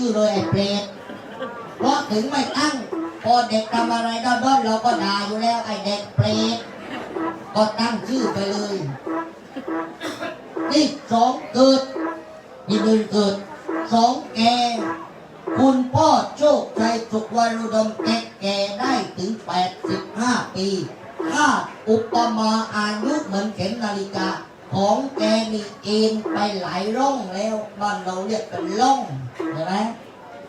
ชื่อเลยไอ้เปรตเพราะถึงไม่ตั้ง พอเด็กทำอะไรด้อนๆเราก็ด่าอยู่แล้วไอ้เด็กเปรตก็ตั้งชื่อไปเลยนี่สองเกิดนี่หนึ่งเกิดสองแก่คุณพ่อโชคชัยสุขวารุดมแก่แก่ได้ถึง 85 ปี ถ้าอุปมาอายุเหมือนเข็มนาฬิกา ของแกนี่เอ็นไปหลายร่องแล้วบ้านเราเรียกกันร่องเห็นไหม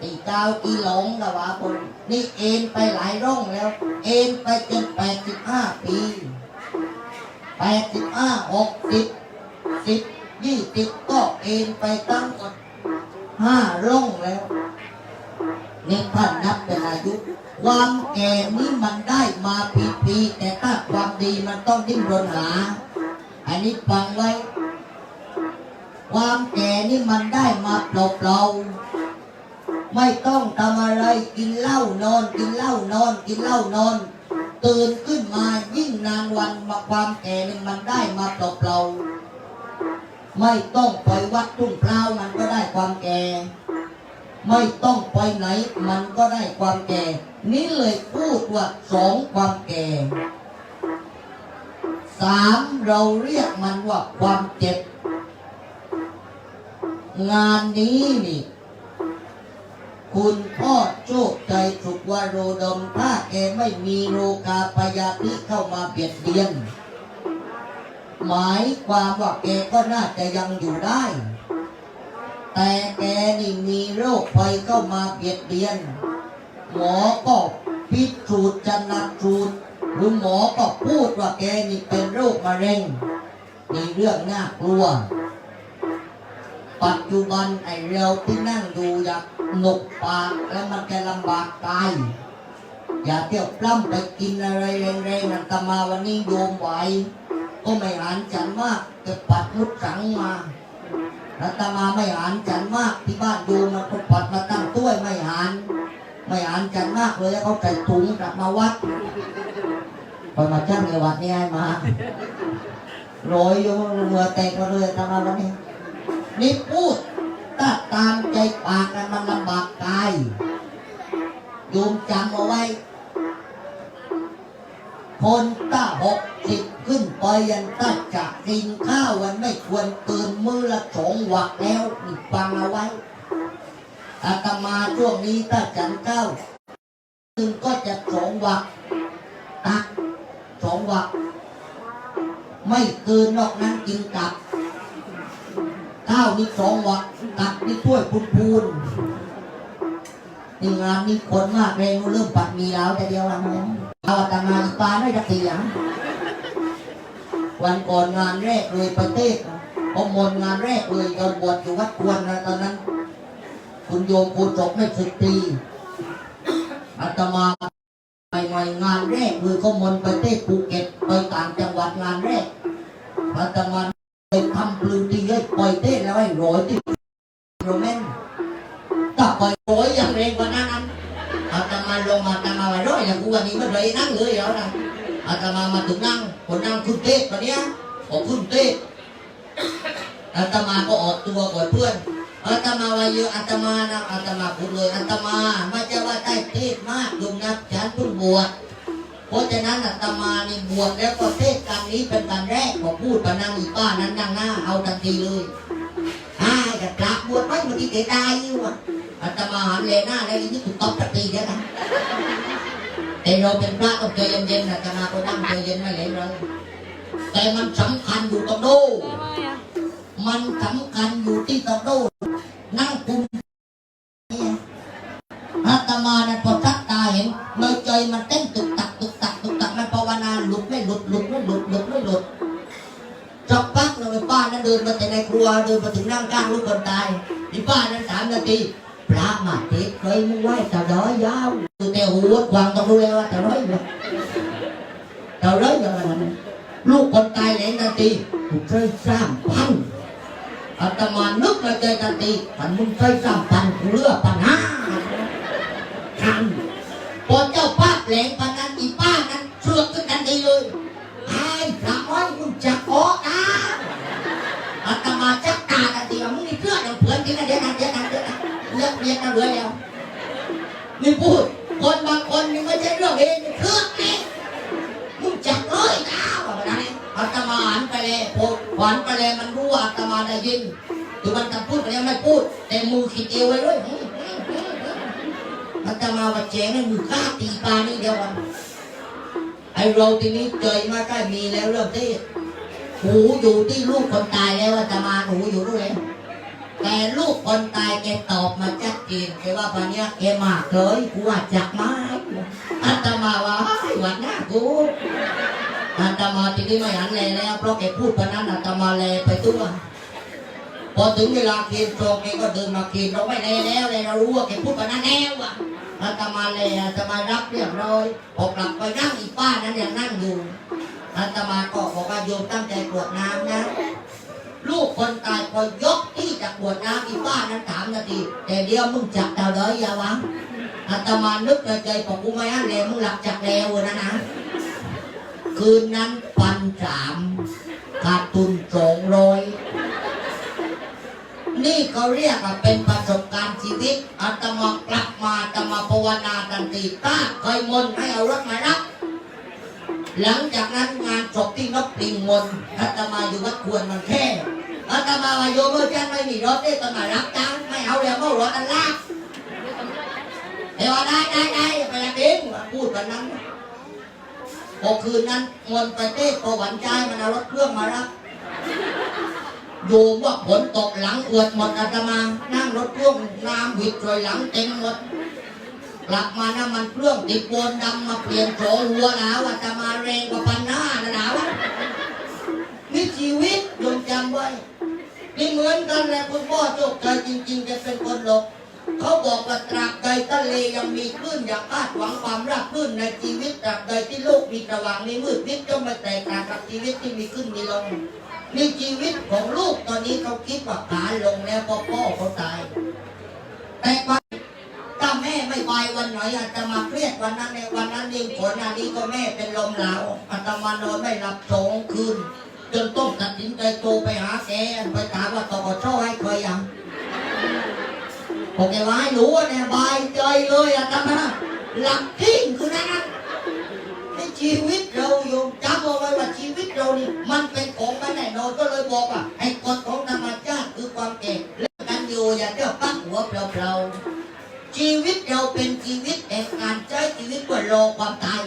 ตีเก้าตีหลงนะวะคนนี่เอ็นไปหลายร่องแล้ว เอ็นไปจน85ปี85 60สิบสิบยี่สิบก็เอ็นไปตั้งหมดห้าร่องแล้วนี่ท่านนับเป็นอายุความแก่นี้มันได้มาปีๆแต่ถ้าความดีมันต้องดิ้นรนหา อันนี้ฟังไว้ ความแก่นี่มันได้มาเปล่าๆ ไม่ต้องทำอะไรกินเหล้านอน กินเหล้านอน กินเหล้านอนตื่นขึ้นมายิ่งนานวันมาความแก่นี่มันได้มาเปล่าๆ ไม่ต้องไปวัดทุ่งพร้าวมันก็ได้ความแก่ ไม่ต้องไปไหนมันก็ได้ความแก่ นี่เลยพูดว่าสองความแก่ สามเราเรียกมันว่าความเจ็บ งานนี้นี่ คุณพ่อโชคใจสุขวโรดมถ้าแกไม่มีโรกาพยาธิเข้ามาเบียดเบียน หมายความว่าแกก็น่าจะยังอยู่ได้ แต่แกนี่มีโรคภัยเข้ามาเบียดเบียน หมอก็พิสูจน์จะนัดสูตร หรือหมอก็พูดว่าแกนี่เป็นโรคมะเร็งนี่เรื่องน่ากลัว ปัจจุบันไอ้เราที่นั่งดูอยากหนกปากแล้วมันจะลำบากกายอย่าเที่ยวปล้ำไปกินอะไรแรงๆนันตมาวันนี้โยมไหวก็ไม่หานจันมากจะปัดมุดสังมารัตมาไม่หานจันมากที่บ้านโยมมันก็ปัดมาตั้งต้วยไม่หาน ไม่หานจันมากเลยแล้วเขาใส่งถุงกลับมาวัดพอมาจ้างในวัดนี่ให้มาโรยอยู่เหงื่อแตกมาเลยอาตมาวันนี้ นี่พูดถ้าตามใจปากกันมันลำบากกายโยมจำเอาไว้ คนตั้หกสิบขึ้นไปยันตั้จะกินข้าววันไม่ควรเกินมือละสองวักแล้วนี่ฟังเอาไว้ อาตมาช่วงนี้ถ้าฉันเข้าวหนึ่งก็จะสองวักตักสองวัก ไม่เกินนอกนั้นกินกับข้าวนี่สองวักตักนี่ถ้วยพูนพูนๆนี่งานนี้คนมากเลยเริ่มปัดมีแล้วแต่เดียวละมั้งเอาอาตมาอีปลาได้จักเสียงวันก่อนงานแรกเลยประเทศพอหมดงานแรกเลยตอนบวชอยู่วัดควรนะตอนนั้น คุณโยมคุณจบไม่สิบปีอาตมาใหม่ๆงานแรกเลยเขามนไปเทศภูเก็ตไปต่างจังหวัดงานแรกอาตมาไปทำปลืนตีให้ปล่อยเต้แล้วให้ร้อยที่โรแมนถ้าปล่อยร้อยอย่างเร็วกว่านั้นอาตมาลงมาอาตมาไปร้อยอย่างกูวันนี้ไมันเลยนั่งเลยแล้วนะอาตมามาถึงนั่งคนนั่งขึ้นเต้นวันเนี้ยออกขึ้นเต้อาตมาก็ออกตัวก่อนเพื่อน อาตมาว่าเยอะอาตมานะอาตมาพูดเลยอาตมาไม่ใช่ว่าได้เทศมากยมนะฉันเพิ่งบวชเพราะฉะนั้นอาตมานี่บวชแล้วก็เทศการนี้เป็นการแรกบอกพูดปะนางอีป้านั้นนั่งหน้า เอาทันทีเลยอ้ายกับพระบวชไว้เมื่อกี้เสียดายอยู่อะอาตมาหันเลยหน้าแล้วนี่ถูกตบทันทีแล้วนะแต่เราเป็นพระต้องใจเย็นๆอาตมาก็นั่งใจเย็นไม่เลยเลยแต่มันสำคัญอยู่ตรงโน้มันสำคัญอยู่ที่ตรงโน้ นั่งคุมเนี่ยอาตมาเนั้นพอทักตาเห็นในใจมันเต้นตุกตักตุกตักตุกตักมันภาวนาหลุดไม่หลุดหลุดไม่หลุดหลุดไม่หลุดสักพักหนึ่งไอ้ป้านั้นเดินมาแต่ในครัวเดินมาถึงนั่งข้างลูกคนตายไอ้ป้านั้นสามนาทีพระมาเทศเคยมึงไหว้แต่ร้อยยาวคือแต่หัวกวางต้องรู้เลยว่าแต่ร้อยเลยแต่ร้อยอย่างนั้นลูกคนตายเหลนนาทีถูกเคยสร้างพัน อาตมานึกในใจทันทีมันมึงเคยสร้างพันกูเลือกปัญหาทำพอเจ้าป้าแหลงปานนั้นอีป้านั้นเสือกขึ้นทันทีเลยไอ้พระอ้อยมึงจะขอนะอาตมาจักตาทันทีว่ามึงนี่เพื่อนเอาเพื่อนกินนะเดี๋ยวนะเดี๋ยวนะเดี๋ยวนะเรียกเรียกนะหรือเลยแล้วนี่พูดคนบางคนนี่ไม่ใช่เรื่องเองนี่เครื่องเองมึงจักเลยนะว่าแบบนั้น อาตมาหันไปเลยพอหันไปเลยมันรู้ว่าอาตมาได้ยินถึงมันจะพูดก็ยังไม่พูด แต่มือขีดเอวไว้ด้วยอาตมาว่าเจ๋งมือกล้าตีปลานี่เดียวกันไอเราทีนี้เจยมาใกล้มีแล้วเรื่องที่หูอยู่ที่ลูกคนตายแล้วอาตมาหูอยู่ด้วยแต่ลูกคนตายแกตอบมาชัดเจนแกว่าวันนี้แกมากเลยกูว่าจักไม้อาตมาว่าหวันหน้ากู อาตมาทีนี้ไม่หันเลยแล้วเพราะแกพูดวันนั้นอาตมาเลยไปตัว พอถึงเวลาเคียนโจงแกก็เดินมาเคียนเราไม่เลยแล้วเลยเรารู้ว่าแกพูดวันนั้นแล้วอะอาตมาเลยอาตมารับเรียบร้อยพอกลับไปนั่งอีป้านั้นยังนั่งอยู่อาตมาก็บอกว่าโยมตั้งใจกวดน้ำนะลูกคนตายพอยกที่จะกวดน้ำอีป้านั้นถามนาทีแต่เดียวมึงจับดาวเลยอย่าวะอาตมานึกในใจบอกกูไม่อ่านเลยมึงหลับจากแล้วนะนะ คืนนั้นพันสามขาดทุนสองร้อยนี่เขาเรียกว่าเป็นประสบการณ์ชีวิตอาตมากลับมาอาตมาภาวนาทันทีต้าเคยมนให้เอารถมารับหลังจากนั้นงานศพที่นกปริงมนอาตมาอยู่วัดควรมันแค่อาตมาว่าโยมเมื่อจันไม่มีรถได้ตอนมารับจังไม่เอาแล้วก็รถอันลากเดี๋ยว่าได้ได้ได้ไปละเองพูดวันนั้น พอคืนนั้นมนต์ไปเต้ประวันใจมันเอารถเครื่องมารับโยมว่าฝนตกหลังเอือดหมดอาตมา นั่งรถเครื่องน้ำวิดรอยหลังเต็มหมดกลับมาน้ำมันเครื่องติดวนดำมาเปลี่ยนโฉหัวหนาวอาตมาแรงกว่าพันหน้านะหนาวนี่ชีวิตโยมจำไว้นี่เหมือนกันแหละคุณพ่อโชคชัยจริงๆจะเป็นคนหลก เขาบอกว่าตราบใดทะเลยังมีคลื่นอย่าคาดหวังความราบรื่นในชีวิตตราบใดที่โลกมีสว่างมีมืดมิดก็ไม่แตกต่างกับชีวิตที่มีขึ้นมีลงนี่ชีวิตของลูกตอนนี้เขาคิดว่าขาลงแล้วพราะพ่อเขาตาย แต่ว่าถ้าแม่ไม่ไปวันไหนอาจจะมาเครียดวันนั้นในวันนั้นเองผลอันนี้ก็แม่เป็นลมหนาวอาตมานอนไม่หลับสองคืนจนต้องตัดสินใจโทรไปหาแกไปถามว่าตกชให้เคยยัง บอกแกว่าให้รู้ว่เนี่ยบายใจเลยอะตมาหลับทิ้งคือนั้นนะในชีวิตเราโยมจำเอาไว้ว่าชีวิตเรานี่มันเป็นของไม่แน่นอนก็เลยบอกว่าไอ้กฎของธรรมชาติคือความแก่เลิกกันอยู่อย่าเที่ยวปักหัวเปล่าๆชีวิตเราเป็นชีวิตแห่งการใช้ชีวิตเพื่อรอความตาย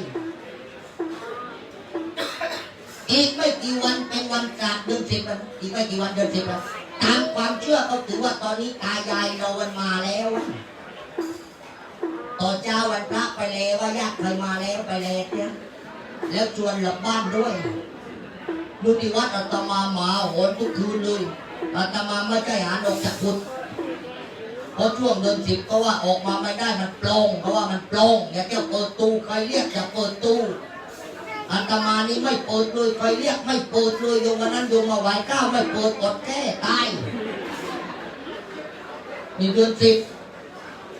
อีกไม่กี่วันเป็นวันศาสตร์เดือนสิบแล้วอีกไม่กี่วันเดือนสิบแล้ว ตามความเชื่อเขาถือว่าตอนนี้ตายายเราวันมาแล้วอะตอเช้าวันพระไปแล้วว่าญาติเคยมาแล้วไปแล้วเนี่ยแล้วชวนหลับบ้านด้วยดูที่วัดอาตมาหมาโหนทุกคืนเลยอาตมาไม่ใช่หาดอกจากกุดเพราะช่วงเดือนสิบก็ว่าออกมาไม่ได้มันปร่งเพราะว่ามันปร่งอย่าเที่ยวเปิดตู้ใครเรียกอย่าเปิดตู้ อาตมานี่ไม่เปิดเลยใครเรียกไม่เปิดเลยโยมวันนั้นโยมมาไหว้ข้าวไม่เปิดกดแก้ตายนี่เดือนสิบ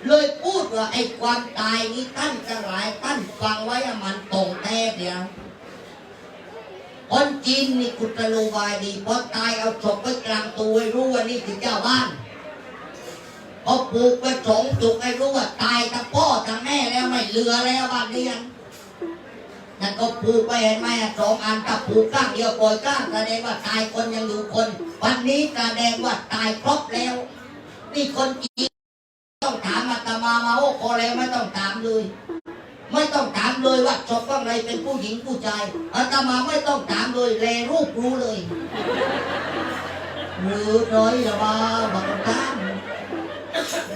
เลยพูดว่าไอ้ความตายนี้ท่านทั้งหลายท่านฟังไว้มันตรงแท้เดียวคนจีนนี่กุตโลบายดีพอตายเอาศพไว้กลางตัวให้รู้ว่านี่คือเจ้าบ้านพอปลูกไปสงจุกให้รู้ว่าตายทั้งพ่อทั้งแม่แล้วไม่เหลือแล้วบ้านเรียน นั่นก็ปลูกไปเห็นไหมสองอันถ้าปลูกก้างเดียวปล่อยก้างแสดงว่าตายคนยังอยู่คน วันนี้แสดงว่าตายครบแล้ว นี่คนจีนต้องถามอาตมามาโอ้พอแล้วไม่ต้องถามเลยไม่ต้องถามเลยว่าศพข้างในเป็นผู้หญิงผู้ชายอาตมาไม่ต้องถามเลยแลรูปรู้เลยหรือน้อยละบ้าบักท่าน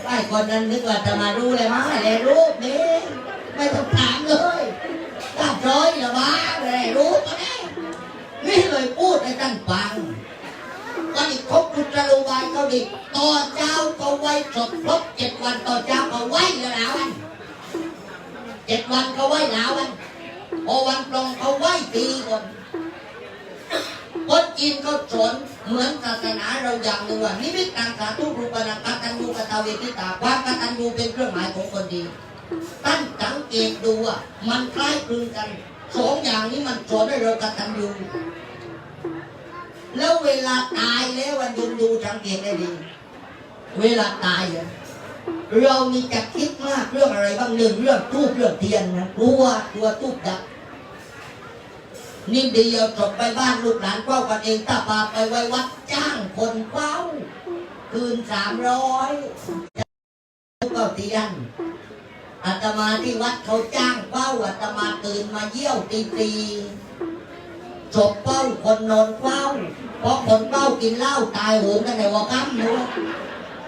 ไอ้คนนั้นนึกว่าอาตมารู้เลยมั้งแลรูปนี้ไม่ต้องถามเลย ถ้าร้อยละบ้าเลยรู้ก็ได้นี่เลยพูดให้ท่านฟังวันนี้ครบกุศโลบายเขาดิต่อเจ้าก็ไว้ศพครบเจ็ดวันต่อเจ้าก็ไว้แล้วนะวันเจ็ดวันเขาไว้แล้ววันพอวันตรงเขาไว้ปีก่อนคนจีนเขาสอนเหมือนศาสนาเราอย่างหนึ่งว่านิมิตตังสาธุรูปนังกตัญญูกตเวทิตาความกตัญญูเป็นเครื่องหมายของคนดี ท่านสังเกตดูอะมันคล้ายคลึงกันสองอย่างนี้มันสอนให้เรากตัญญูแล้วเวลาตายแล้ววันยุนดูสังเกตได้ดี เวลาตายอะเรามีจะคิดมากเรื่องอะไรบ้างหนึ่งเรื่องทูบเรื่องเทียนนะกลัวกลัวทูบดับนี่เดียวจบไปบ้านลูกหลานเฝ้ากันเองถ้าพาไปไว้วัดจ้างคนเฝ้า คืนสามร้อยก็เทียน อาตมาที่วัดเขาจ้างเฝ้าอาตมาตื่นมาเยี่ยวตีตีจบเฝ้าคนนอนเฝ้าเพราะคนเฝ้ากินเหล้าตายโหงกันในวังค่ำนู้น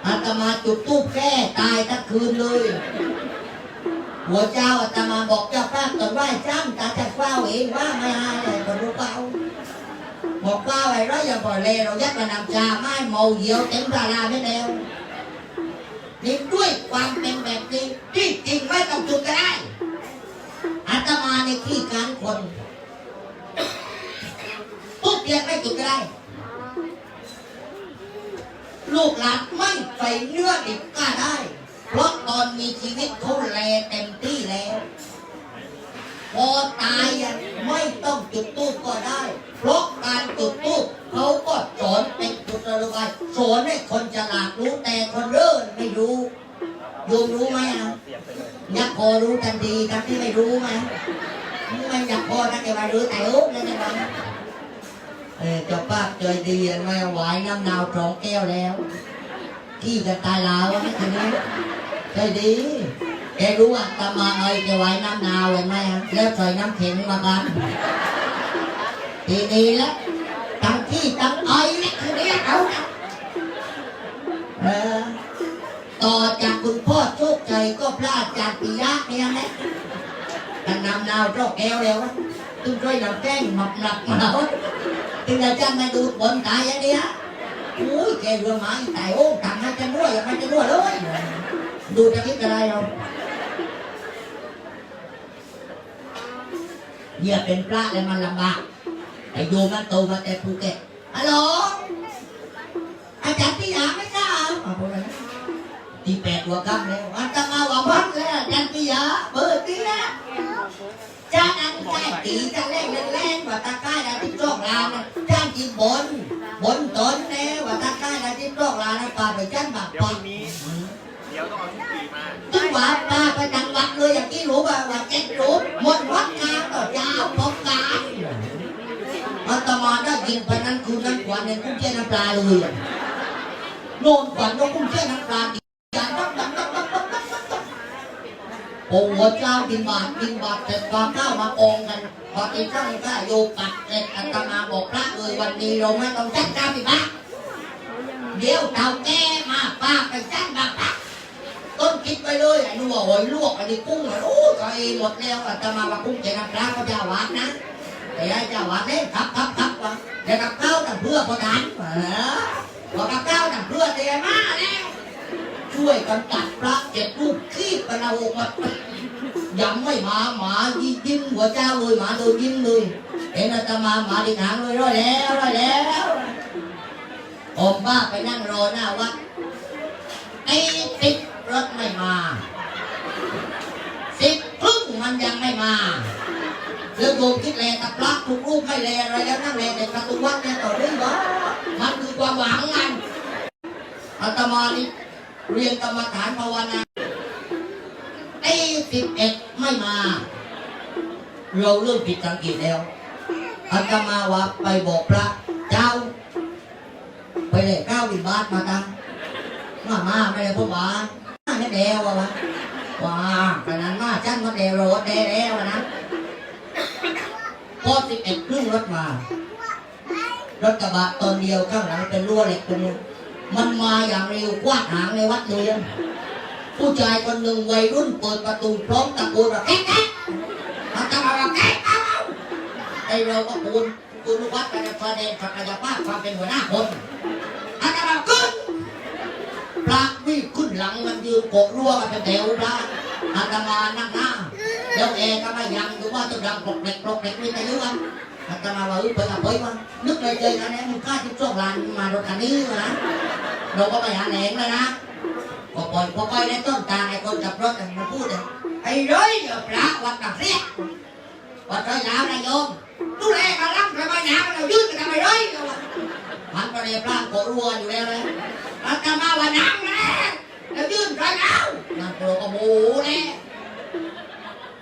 อาตมาจุดทูบแก้ตายทั้งคืนเลย หัวเจ้าอาตมาบอกเจ้าพระก่อนไหว้จ้ำตาจะเฝ้าเองว่าไม่ให้เลยคนรู้เฝ้าบอกว่าไอ้ร้อยอย่าปล่อยเลยเรายัดมานำชาไม้เมาเหี่ยวเต็มตาลาไม่แล้ว นี่ด้วยความเป็นแบบนี้ที่จริงไม่ต้องจุดก็ได้อาตมาในที่การคนทุกเดียนไม่จุดก็ได้ ลูกหลานไม่ใส่เนื้อดิบก็ได้ เพราะตอนมีชีวิตเขาแลเต็มที่แล้ว ทันทีไม่รู้แต่โอ้เลยนะเออจ้าป้าเจยดีเห็นไหวน้ำนาวสองแก้วแล้วขี้กันตายแลาวไม่ถึงนี้เคยดีแกรู้ว่าตามาเอ้ยแกไหว้น้ำนาวเห็นไหมแล้วใส่น้ำแข็งมากันทีนี้แล้วตั้งที่ตั้งไอ้เนี่ยคือเรียกเอาเออต่อจากคุณพ่อโชคใจก็พลาดจากปิยะเนี่ยแหละกันนำนาวเจ้าแก้วแล้ววะ tôi rồi là khen mập lập mà thôi thì là cha mày tụi bệnh tại vậy đi á muối kè vừa mãi tại ô tặng hai trăm mua là hai trăm mua đấy tôi cho biết cái đây không เนี่ยเป็นพระแล้วมันลำบากแต่โยมมันโตมาแต่ภูเก็ตฮัลโหลอาจารย์ที่อยากไม่กล้าเอาพูดอะไรนะที่แปดหัวกำแล้วอันตมาว่าพักแล้วอาจารย์ที่อยากเบอร์ที่นะ จ้าอันใกล้ตีจะเล่นเล่นเล่นว่าตากล้แล้วที่โชคลานจ้าจีบน บนตนแน่ว่าตากล้แล้วที่โชคลานนป่าไปจ้าบักปอพรุ่งนี้เดี๋ยวต้องเอาทุกปีมาจึงว่าป้าไปจังวัดเลยอย่างที่รู้ว่าว่าเจ็ดรู้หมดวัดงานต่อยาวพบกันอาตมาได้ยินไปนั้นคืนนั้นกว่าเนี่ยกุ้งเชี่ยน้ำปลาเลยโน่นฝันว่ากุ้งเชี่ยน้ำปลา โอ้หัวเจ้ากินบาทกินบาทเสร็จความข้าวมาองกันพอตีตั้งข้าโยปัดเสร็จอาตมาบอกพระเลยวันนี้เราไม่ต้องจัดการอีกละเดี๋ยวเต่าแก่มาป้าไปจัดบักปักต้นคิดไปเลยไอ้นู่นว่าโอ้ยลวกอันนี้กุ้งเลยโอ้ยก็เองหมดแล้วอาตมาว่ากุ้งเจน้ำปลาก็จ้าวัดนะแต่ไอ้เจ้าวัดเนี่ยครับครับครับวะเดี๋ยวกับข้าวต่เพื่อพอทันเออพอกับข้าวต่เพื่อเตะมาแล้ว ช่วยกันตัดพระเจ็ดลูกขี้ไปเอาออกมายังไม่มาหมายิ้มหัวเจ้าเลยหมาโดนยิ้มเลยเห็นอาตมาหมาดิหางเลยร้อยแล้วร้อยแล้วผมบ้าไปนั่งรอหน้าวัดไอ้ติดรถไม่มาสิบครึ่งมันยังไม่มาแล้วโยมคิดแลกับพระทุกรูปไม่แลอะไรแล้วนั่งแลแต่ประตูวัดเนี่ยต่อเรื่องวะมันคือความหวังมันอาตมานี่ เรียนกรรมฐานภาวนาไอสิบเอ็ดไม่มา เราเริ่มผิดสังเกตแล้วอาตมาว่าไปบอกพระเจ้า ไปเลยเก้าบินบาทมาตังมามาไม่ได้พูดว่ามาไม่เดวอะวะว้าขนาดมาจันก็เดวรถเดแล้วะนะพอสิบเอ็ดครึ่งรถมา รถกระบะตอนเดียวข้างหลังเป็นรั้วเหล็กตรงนี้ มันมาอย่างเร็วกว้าหางในวัดเลยผู้ชายคนหนึ่งวัยรุ่นเปิดประตูพร้อมตะโกนว่าแก๊กแก๊กมาตะมาว่าแก๊กไอเราก็ปูนปูนวัดไปในประเด็นศักยภาพความเป็นหัวหน้าคนอาตมาขึ้นพระวิ่งขึ้นหลังมันยืนโกะรั้วกันเป็นแถวพระอาตมานั่งหน้าแล้วแอก็ไม่ยังดูว่าต้องดังปกเด็กปกเด็กมีแต่เรื่อง อาตมาว่าเออไปกับไปมานึกในใจนะเนี่ยมึงกล้าที่ช่วงลานมารถคันนี้นะเราก็ไปหาแหลงเลยนะพอปล่อยพอปล่อยในต้นตาไอ้คนขับรถมันพูดเลยไอ้ร้อยพระวัดตักเสียกวัดร้อยน้ำนายโยมดูแลมาลังทำไมหนาวเรายืดกันทำไมร้อยมันก็เลยพระโกรัวอยู่แล้วเลยอาตมาว่านั่งนะแล้วยื่นใครแล้วนั่นโปรกระโมแน่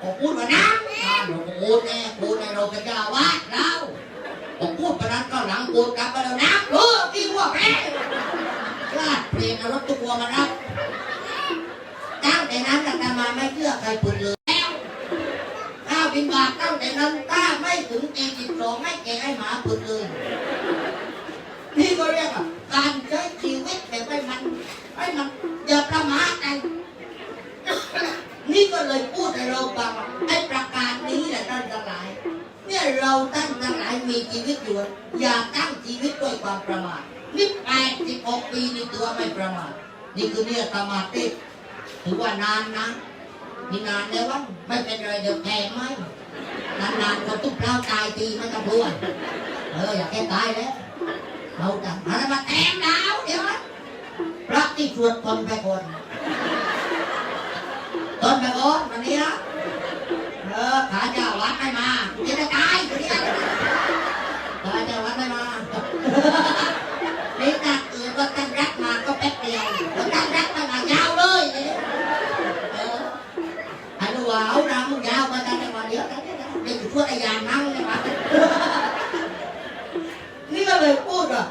ผมพูดมานะนั่นโปรกระโมแน่กูใน เราเป็นเจ้าอาวาดแล้วผมพูดไปนั้นก็หลังกูกลับมาแล้วนะเออที่หัวแม่กล้าเปลี่ยนเอารถตัวมารับตั้งแต่นั้นอาตมาไม่เชื่อใครพูดเลยแล้วข้าวบินบาทตั้งแต่นั้นถ้าไม่ถึงเอจิตสองไม่แก่ให้หมาพูดเลยนี่ก็เรียกว่าการใช้ชีวิตแบบให้มันให้มันอย่าประมาทกันนี่ก็เลยพูดให้เราฟังไอ้ประการนี้แหละท่านทั้งหลาย เนี่ยเราท่านทั้งหลายมีชีวิตอยู่ อย่าตั้งชีวิตด้วยความประมาทนี่แปดสิบหกปีในตัวไม่ประมาทนี่คือเนี่ยสมาธิถือว่านานนะนี่นานแล้ววะไม่เป็นไรเดี๋ยวแทงไหมนานๆคนทุกเล่าตายทีไม่ต้องกลัวเอออย่าแค่ตายแล้วเราจะมามาแทงดาวเดี๋ยวนะพระที่ชวนตนไปคนตนไปก่อนวันนี้นะ เออขาเจ้าวัดไม่มาจะได้ตายคนนี้ขาเจ้าวัดไม่มานี่ตัดอื่นก็ตั้งรักมาก็แป๊บเดียวก็ตั้งรักมามายาวเลยเนี่ยเอออันนี้ว่าเอาน้ำมึงยาวมาตั้งแต่วันเดียวตั้งแต่นี่คือช่วยไอ้ยางนั่งเลยมานี่ก็เลยพูดว่า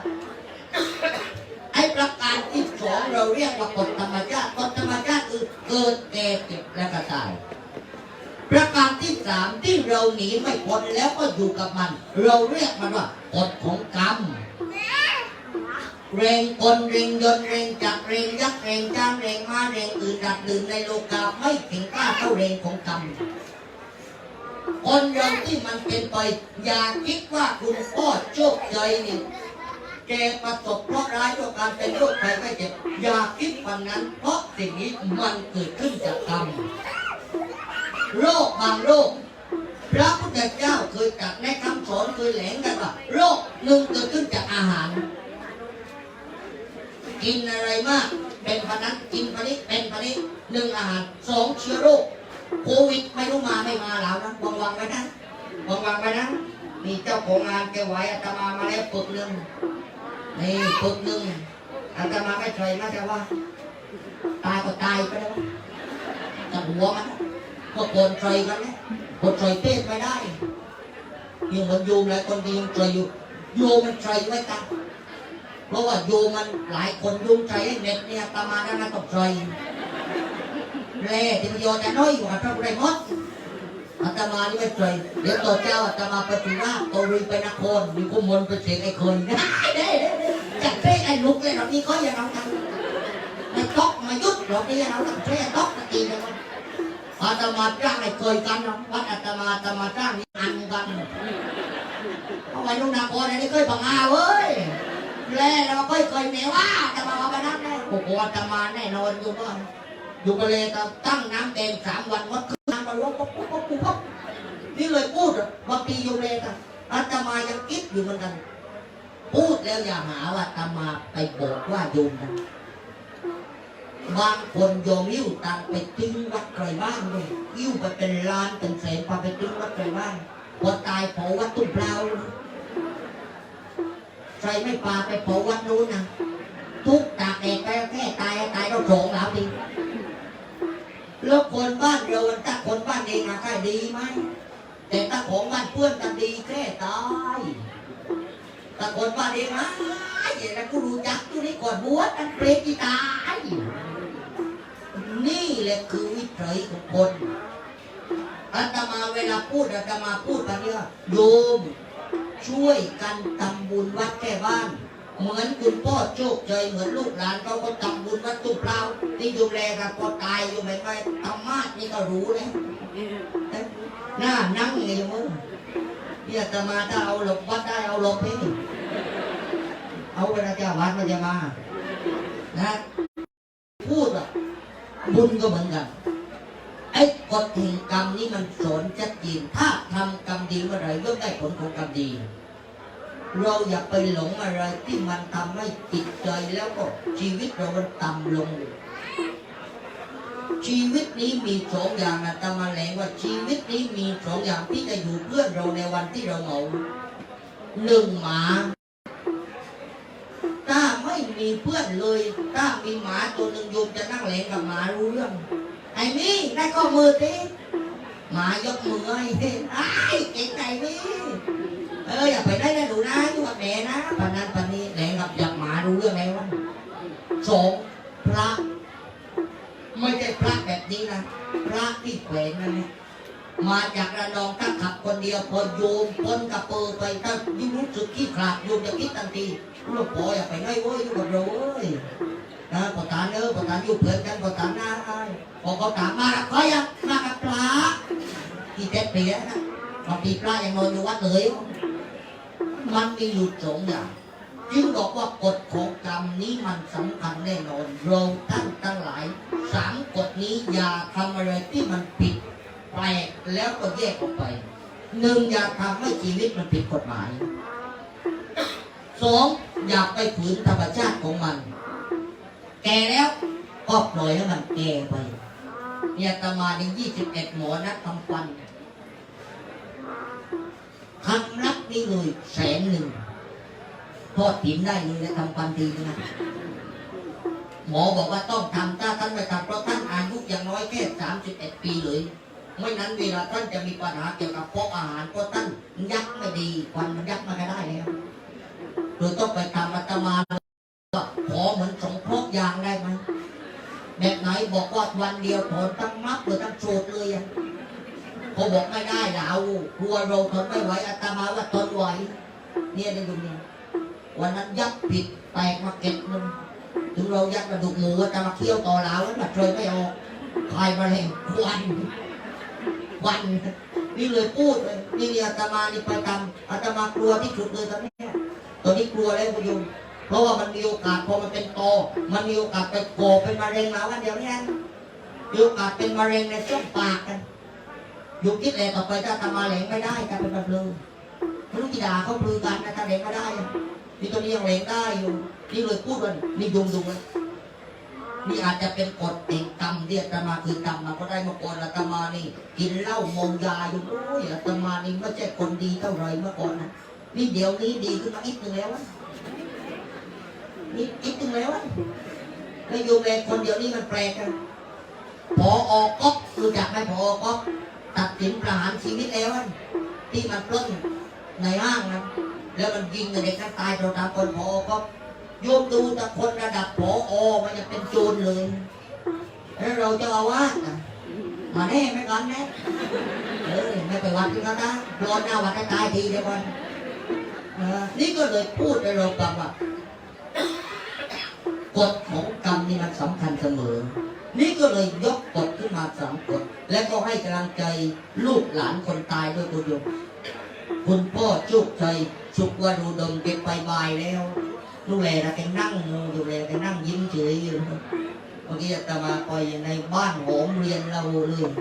ไอ้ประการที่สองเราเรียกว่ากฎธรรมชาติกฎธรรมชาติคือเกิดแก่เก็บและก็ตาย ประการที่สามที่เราหนีไม่พ้นแล้วก็อยู่กับมัน เราเรียกมันว่ากฎของกรรมเรงกลเรงยนเรงจักเรงยักษ์เรงจ้างเรงมาเรงอื่นดัดดื่นในโลกาไม่ถึงกล้าเท่าเรงของกรรมคนเราที่มันเป็นไป อย่าคิดว่าคุณพ่อโชคใจนี่แกประสบเคราะร้ายด้วยการเป็นโรคภัยไข้เจ็บอย่าคิดวันนั้น เพราะสิ่งนี้มันเกิดขึ้นจากกรรม โรคบางโรคพระพุทธเจ้าเคยตรัดในคำสอนเคยแหลงกันว่าโรคหนึ่งเกิดขึ้นจากอาหาร กินอะไรมาก เป็นพนันกินพนิเป็นพนิหนึ่งอาหารสองเชื้อโรคโควิดไม่รู้มาไม่มาแล้วนะวางวางไว้นะวางวางไว้นะมีเจ้าของงานแกไหวอาตมามาแล้วปึกหนึ่งนี่ปึกหนึ่งอาตมาไม่เคยนะแต่ว่า ตายก็ตายไปแล้วกับหัวมัน ก็โกนใจกันนะโกนใจเต้นไม่ได้ยังมือนโยมหลายคนที่ยังใจอยู่โยมมันใจไว้กันเพราะว่าโยมมันหลายคนโยมใจให้เน็ตเนี่ยอาตมานั่นนะตกใจแร่ที่มันโยนแต่น้อยกว่าพระพุทธมดอาตมานี่ไม่ใจเดี๋ยวต่อเจ้าอาตมาไปถึงราชโตรีไปนครมีกุมลไปเสียงไอ้คนได้ได้จัดเป้ไอ้ลุกเลยเรานี่ก็อย่าเราทำไม่ตอกมายุดเรานี่เราทำเป้ตอกตะกี อาตมาจ้างไอ้เคยกันเนาะวัดอาตมาอาตมาจ้างอันกันเอาไว้ลุงนาโกนอันนี้เคยพังอาเว้ยแล้วเราเคยเคยแนวว่าอาตมาเอาไปนั่นแน่โอ้โหอาตมาแน่นอนอยู่บ้านอยู่กันเลยตั้งน้ำแดงสามวันวัดขึ้นน้ำมาลบปุ๊บปุ๊บปุ๊บปุ๊บนี่เลยพูดอะบางทีโยมเลยกันอาตมายังคิดอยู่เหมือนกัน พูดแล้วอย่าหาว่าอาตมาไปบอกว่าโยมนะ บางคนโยมยิ้วตังไปทิ้งวัดไกลบ้านเลยยิ้วไปเป็นล้านเป็นแสนพาไปทิ้งวัดไกลบ้านพอตายเผาวัดตุ้มเปล่าใครไม่พาไปเผาวัดนู้นนะทุกตากแดดไปแค่ตายตายเราโฉงแล้วดิแล้วคนบ้านเราถ้าคนบ้านเองอะใช่ดีไหมแต่ถ้าของบ้านเพื่อนกันดีแค่ตายแต่คนบ้านเองนะอย่างนั้นกูรู้จักอยู่นี่ก่อนบวชอันเปรตที่ตายนี่ แหละคือวิถีของคนอาตมาเวลาพูดอาตมาพูดแบบนี้ว่าโยมช่วยกันทำบุญวัดแก่บ้าน เหมือนคุณพ่อโชคใจเหมือนลูกหลานเขาก็ทำบุญวัดตุ้เปล่าที่ดูแลกันพอตายอยู่ไม่ไปธรรมะนี่ก็รู้แล้วหน้านั่งไงมึงเนี่ยจะมาถ้าเอาหลบวัดได้เอาหลบนี่เอาเวลาเจ้าวัดมันจะมานะพูดอะ บุญก็เหมือนกันไอ้กฎแห่งกรรมนี่มันสอนชัดเจนถ้าทำกรรมดีเมื่อไรย่อมได้ผลของกรรมดี เราอย่าไปหลงอะไรที่มันทำให้จิตใจแล้วก็ชีวิตเรามันต่ำลง ชีวิตนี้มีสองอย่างนะตามาแหลงว่าชีวิตนี้มีสองอย่างที่จะอยู่เพื่อเราในวันที่เราเหงาหนึ่งหมา มีเพื่อนเลย ถ้ามีหมาตัวหนึ่งโยมจะนั่งแหลงกับหมารู้เรื่อง ไอ้นี่ได้ข้อมือสิหมายกมือให้ไอ้ยเก่งไก่นี่เอออย่าไปได้นะดูนะอยู่กับแม่นะปานนั้นปานนี้แหลงกับอยากหมารู้เรื่องไหมวะสองพระ ไม่ใช่พระแบบนี้นะพระที่แขวนนั่นเนี่ยมาจากระนองถ้าขับคนเดียวพอโยมพ้นกระเปอไปถ้ายิ่งรู้สึกขี้ขลาดโยมจะคิดทันที ลูกพ่ออย่าไปไหนเว้ยอยู่กับเราเว้ยนะพอตาเนื้อพอตาอยู่เพื่อนกันพอตาหน้าอ้ายพอเขาถามมาใครอะมากับพระที่เจ็ดปีแล้วนะบางทีพระยังนอนอยู่วัดเลยมันมีอยู่สองอย่างจึงบอกว่ากฎของกรรมนี้มันสำคัญแน่นอนเราท่านทั้งหลายสามกฎนี้อย่าทำอะไรที่มันผิดแปลกแล้วก็แยกออกไปหนึ่งอย่าทำให้ชีวิตมันผิดกฎหมายสอง อย่าไปฝืนธรรมชาติของมัน แก่แล้วก็ปล่อยให้มันแก่ไปเนี่ยตมาในยี่สิบเอ็ดหมอนัดทำฟันทำรับนี่เลยแสนหนึ่งทอดถิ่นได้เลยนะทำความดีนะหมอบอกว่าต้องทำถ้าท่านไม่ทำเพราะท่านอายุย่างน้อยแค่สามสิบเอ็ดปีเลย ไม่นั้นเวลาท่านจะมีปัญหาเกี่ยวกับพวกอาหารเพราะท่านยักไม่ดีควันมันยักมาก็ได้แล้ว โดยต้องไปทำอาตมาก็ขอเหมือนสงเคราะห์ยางได้ไหมแบบไหนบอกว่าวันเดียวถอนทั้งมัดหรือทั้งโสดเลยอะเขาบอกไม่ได้เรากลัวเราทนไม่ไหวอาตมาว่าทนไหวเนี่ยในดุนเนี่ยวันนั้นยักผิดแตกมาเก็ดมันถึงเรายักกระดูกหมูจะมาเคี่ยวต่อแล้วแล้วมาเทยไม่ออกคายมาแรงควันควันนี่เลยพูดเลยนี่นี่อาตมานี่ไปทำอาตมากลัวที่สุดเลยตอนนี้ ตอนนี้กลัวแล้วคุณโยมเพราะว่ามันมีโอกาสพอมันเป็นตอมันมีโอกาสไปก่อเป็นมะเร็งมาวันเดียวนี้นะมีโอกาสเป็นมะเร็งในช่องปากกันอยู่คิดเลยต่อไปถ้าอาตมาแหลงไม่ได้จะเป็นแบบเลยไม่รู้กี่ด่าเขาปลือกันนะถ้าแหลงไม่ได้นี่ตัวนี้ยังเล่นได้อยู่นี่เลยพูดว่านี่ยุงยุงนะนี่อาจจะเป็นกฎแห่งกรรมที่อาตมาคือกรรมมาก็ได้เมื่อก่อนอาตมานี่กินเหล้ามองยาอยู่โอ้ยอาตมานี่ไม่ใช่คนดีเท่าไรเมื่อก่อนนะ นี่เดี๋ยวนี้ดีขึ้นมาอีกหนึ่งแล้วอะนี่อีกหนึ่งแล้วอะแล้วโยมเองคนเดียวนี่มันแปลกกันพอออกก๊อกรู้จักไหมพออก๊อกตัดสินประหารชีวิตแล้วอะที่มันปล้นในห้างนะแล้วมันยิงเด็กนั้นตายเราทำคนพอก็โยมดูแต่คนระดับพออมันจะเป็นโจรเลยแล้วเราจะเอาว่าสน่ะมาแน่ไม่ก่อนแน่เออไม่ไปวัดที่เขานะรอหน้าวัดตายทีเดียวก่อนเออ นี่ก็เลยพูดให้เราฟังว่ากฎของกรรมนี่มันสำคัญเสมอ นี่ก็เลยยกกฎขึ้นมาสามกฎ และก็ให้กำลังใจลูกหลานคนตายด้วยตัวโยมคุณพ่อโชคชัยสุขวารุดมเก็บไปบายแล้วลูกแลนะแกนั่งอยู่แลแกนั่งยิ้มเฉยอยู่เมื่อกี้อาตมาไปในบ้านโหมเรียนเราเลย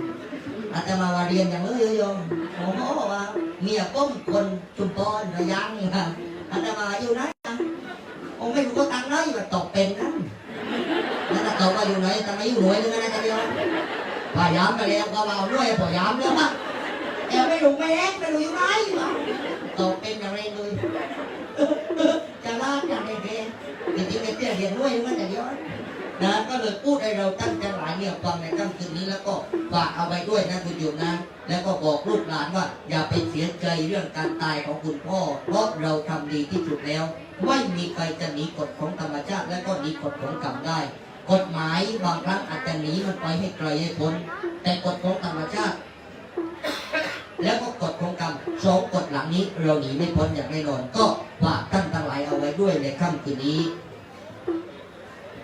อาตมาว่าเรียนอย่างเอ้โยมโอ้โหว่า เมียก้มคนชุมพรระยังค่ะอาตมาอยู่ไหนอะโอไม่รู้ก็ตังค์น้อยว่าตกเป็นนั่นนั่นตกว่าอยู่ไหนทำไมอยู่หน่วยนึงนะจ๊ะเดียวพยายามไปแล้วก็เอาด้วยพยายามแล้วมั้งแกไม่รู้ไม่เอ็กไม่รู้อยู่ไหนตกเป็นอย่างไรเลยจะลาดอย่างไรเองจริงๆไอ้เตี้ยเรียนด้วยมันจะเยอะ นะก็เลยพูดให้เราตั้งใจหลายเนี่ยฟังในค่ำคืนนี้แล้วก็ฝากเอาไว้ด้วยนะคุณโยมนะ แล้วก็บอกลูกหลานว่า อย่าไปเสียใจเรื่องการตายของคุณพ่อ เพราะเราทำดีที่สุดแล้ว ไม่มีใครจะหนีกฎของธรรมชาติ และก็หนีกฎของกรรมได้ กฎหมายบางครั้งอาจจะหนีมันไปให้ไกลให้พ้นแต่กฎของธรรมชาติ แล้วก็กฎของกรรมสองกฎหลังนี้เราหนีไม่พ้นอย่างแน่นอน ก็ฝากท่านทั้งหลายเอาไว้ด้วยในค่ำคืนนี้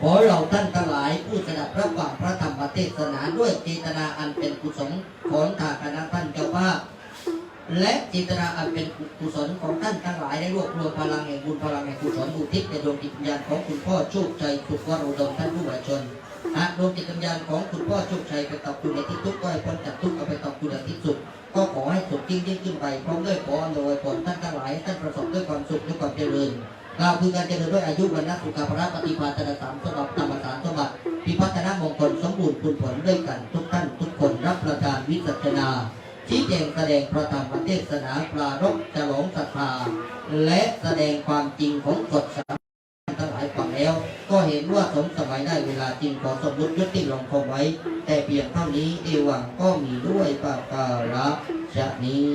ขอเราท่านทั้งหลายผู้สดับพระฟังพระธรรมเทศนาด้วยเจตนาอันเป็นกุศลของทางคณะท่านเจ้าภาพและเจตนาอันเป็นกุศลของท่านทั้งหลายได้รวบรวมพลังแห่งบุญพลังแห่งกุศลอุทิศในดวงจิตวิญญาณของคุณพ่อโชคชัยสุขวโรดมท่านผู้บริชนหากดวงจิตวิญญาณของคุณพ่อโชคชัยไปตอบคุณในที่ทุกข์ก็ให้พ้นจากทุกข์เอาไปตอบคุณในที่สุขก็ขอให้สุขยิ่งยิ่งขึ้นไปพร้อมด้วยขออำนวยผลท่านทั้งหลายท่านประสบด้วยความสุขด้วยความเจริญ กล่าวคือการเจริญด้วยอายุวันนะสุขภาพปฏิภาณตนสามสำหรับธรรมสารสมบัติพิพัฒนามงคลสมบูรณ์คุณผลด้วยกันทุกท่านทุกคนรับประทานวิสัชนาชี้แจงแสดงพระธรรมเทศนาปรารภฉลองศรัทธาและแสดงความจริงของกฎสามทั้งหลายฟังแล้วแล้วก็เห็นว่าสมสมัยได้เวลาจริงขอสมมุติยุติลงคงไว้ แต่เพียงเท่านี้เอวังก็มีด้วยปากการะชะนี้